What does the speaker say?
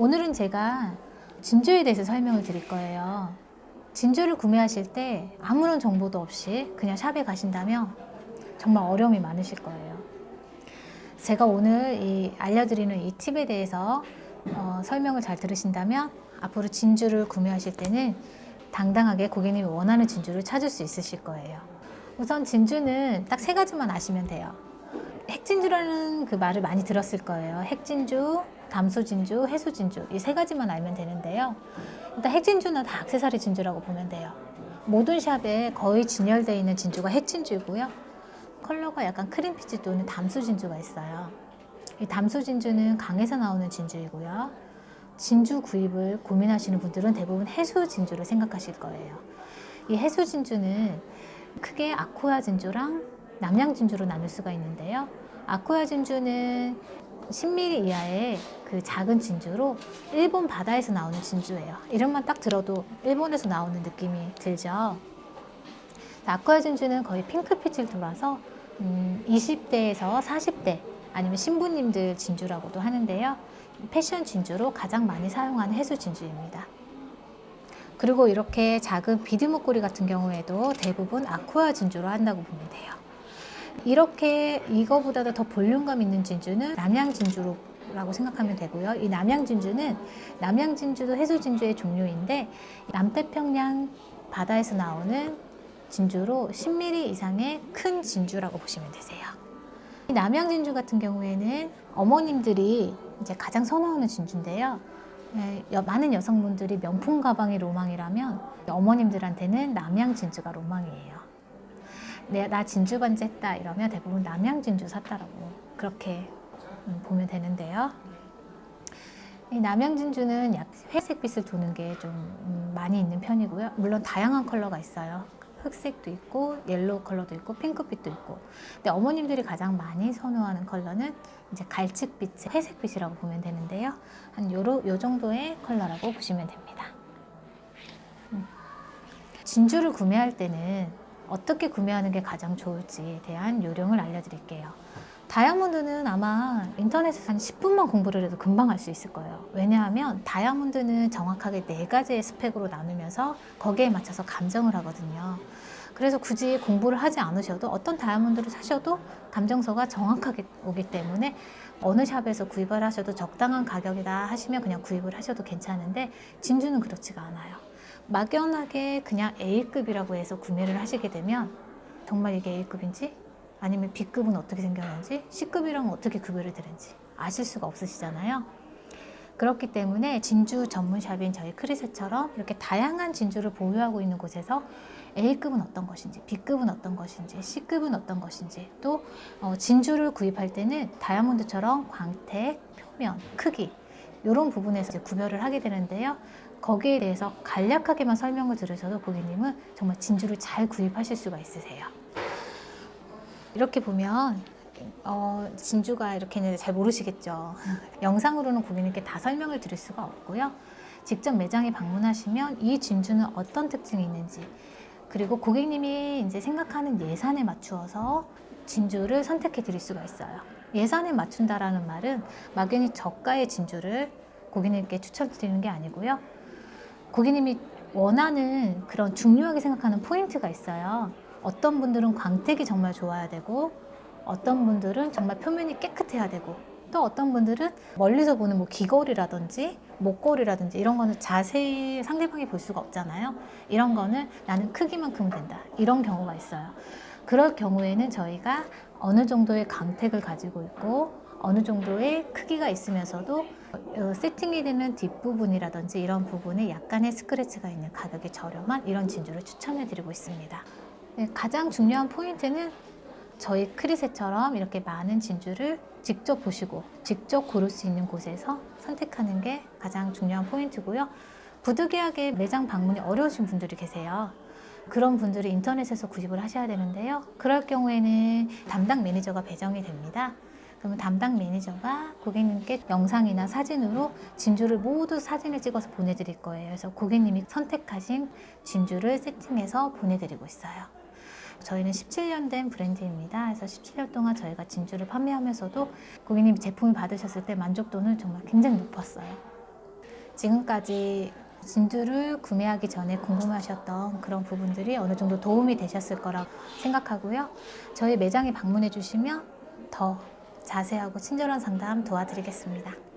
오늘은 제가 진주에 대해서 설명을 드릴 거예요. 진주를 구매하실 때 아무런 정보도 없이 그냥 샵에 가신다면 정말 어려움이 많으실 거예요. 제가 오늘 이 알려드리는 이 팁에 대해서 어, 설명을 잘 들으신다면 앞으로 진주를 구매하실 때는 당당하게 고객님이 원하는 진주를 찾을 수 있으실 거예요. 우선 진주는 딱 세 가지만 아시면 돼요. 핵진주라는 그 말을 많이 들었을 거예요. 핵진주, 담소 진주, 해수 진주 이 세 가지만 알면 되는데요. 일단 핵진주는 다 액세서리 진주라고 보면 돼요. 모든 샵에 거의 진열되어 있는 진주가 핵진주이고요. 컬러가 약간 크림피치 또는 담수 진주가 있어요. 이 담수 진주는 강에서 나오는 진주이고요. 진주 구입을 고민하시는 분들은 대부분 해수 진주를 생각하실 거예요. 이 해수 진주는 크게 아쿠아 진주랑 남양 진주로 나눌 수가 있는데요. 아쿠아 진주는 10mm 이하의 그 작은 진주로 일본 바다에서 나오는 진주예요. 이름만 딱 들어도 일본에서 나오는 느낌이 들죠. 아쿠아 진주는 거의 핑크빛을 돌아서 음, 20대에서 40대 아니면 신부님들 진주라고도 하는데요. 패션 진주로 가장 많이 사용하는 해수 진주입니다. 그리고 이렇게 작은 비드 목걸이 같은 경우에도 대부분 아쿠아 진주로 한다고 보면 돼요. 이렇게 이거보다도 더 볼륨감 있는 진주는 남양 진주 라고 생각하면 되고요. 이 남양 진주는 남양 진주도 해수 진주의 종류인데 남태평양 바다에서 나오는 진주로 10mm 이상의 큰 진주라고 보시면 되세요. 이 남양 진주 같은 경우에는 어머님들이 이제 가장 선호하는 진주인데요. 네, 여- 많은 여성분들이 명품 가방이 로망이라면 어머님들한테는 남양 진주가 로망이에요. 내, 나 진주 반지 했다 이러면 대부분 남양 진주 샀다라고 그렇게 음, 보면 되는데요. 이 남양 진주는 약 회색빛을 도는 게 좀 많이 있는 편이고요. 물론 다양한 컬러가 있어요. 흑색도 있고 옐로우 컬러도 있고 핑크빛도 있고. 근데 어머님들이 가장 많이 선호하는 컬러는 이제 갈칙빛, 회색빛이라고 보면 되는데요. 한 요로 요 정도의 컬러라고 보시면 됩니다. 음. 진주를 구매할 때는 어떻게 구매하는 게 가장 좋을지에 대한 요령을 알려드릴게요. 다이아몬드는 아마 인터넷에서 한 10분만 공부를 해도 금방 할 수 있을 거예요. 왜냐하면 다이아몬드는 정확하게 네 가지의 스펙으로 나누면서 거기에 맞춰서 감정을 하거든요. 그래서 굳이 공부를 하지 않으셔도 어떤 다이아몬드를 사셔도 감정서가 정확하게 오기 때문에 어느 샵에서 구입을 하셔도 적당한 가격이다 하시면 그냥 구입을 하셔도 괜찮은데 진주는 그렇지가 않아요. 막연하게 그냥 A급이라고 해서 구매를 하시게 되면 정말 이게 A급인지 아니면 B급은 어떻게 생겼는지 C급이랑 어떻게 구별을 드는지 아실 수가 없으시잖아요. 그렇기 때문에 진주 전문샵인 저희 크리셋처럼 이렇게 다양한 진주를 보유하고 있는 곳에서 A급은 어떤 것인지, B급은 어떤 것인지, C급은 어떤 것인지, 또 어, 진주를 구입할 때는 다이아몬드처럼 광택, 표면, 크기 이런 부분에서 이제 구별을 하게 되는데요. 거기에 대해서 간략하게만 설명을 들으셔도 고객님은 정말 진주를 잘 구입하실 수가 있으세요. 이렇게 보면 어, 진주가 이렇게 있는데 잘 모르시겠죠. 영상으로는 고객님께 다 설명을 드릴 수가 없고요. 직접 매장에 방문하시면 이 진주는 어떤 특징이 있는지 그리고 고객님이 이제 생각하는 예산에 맞추어서 진주를 선택해 드릴 수가 있어요. 예산에 맞춘다라는 말은 막연히 저가의 진주를 고객님께 추천드리는 게 아니고요. 고객님이 원하는 그런 중요하게 생각하는 포인트가 있어요. 어떤 분들은 광택이 정말 좋아야 되고, 어떤 분들은 정말 표면이 깨끗해야 되고, 또 어떤 분들은 멀리서 보는 뭐 귀걸이라든지 목걸이라든지 이런 거는 자세히 상대방이 볼 수가 없잖아요. 이런 거는 나는 크기만큼 된다. 이런 경우가 있어요. 그럴 경우에는 저희가 어느 정도의 광택을 가지고 있고 어느 정도의 크기가 있으면서도 어, 세팅이 되는 뒷부분이라든지 이런 부분에 약간의 스크래치가 있는 가격이 저렴한 이런 진주를 추천해 드리고 있습니다. 네, 가장 중요한 포인트는 저희 크리셋처럼 이렇게 많은 진주를 직접 보시고 직접 고를 수 있는 곳에서 선택하는 게 가장 중요한 포인트고요. 부득이하게 매장 방문이 어려우신 분들이 계세요. 그런 분들이 인터넷에서 구입을 하셔야 되는데요. 그럴 경우에는 담당 매니저가 배정이 됩니다. 그러면 담당 매니저가 고객님께 영상이나 사진으로 진주를 모두 사진을 찍어서 보내드릴 거예요. 그래서 고객님이 선택하신 진주를 세팅해서 보내드리고 있어요. 저희는 17년 된 브랜드입니다. 그래서 17년 동안 저희가 진주를 판매하면서도 고객님이 제품을 받으셨을 때 만족도는 정말 굉장히 높았어요. 지금까지 진주를 구매하기 전에 궁금하셨던 그런 부분들이 어느 정도 도움이 되셨을 거라고 생각하고요. 저희 매장에 방문해 주시면 더 자세하고 친절한 상담 도와드리겠습니다.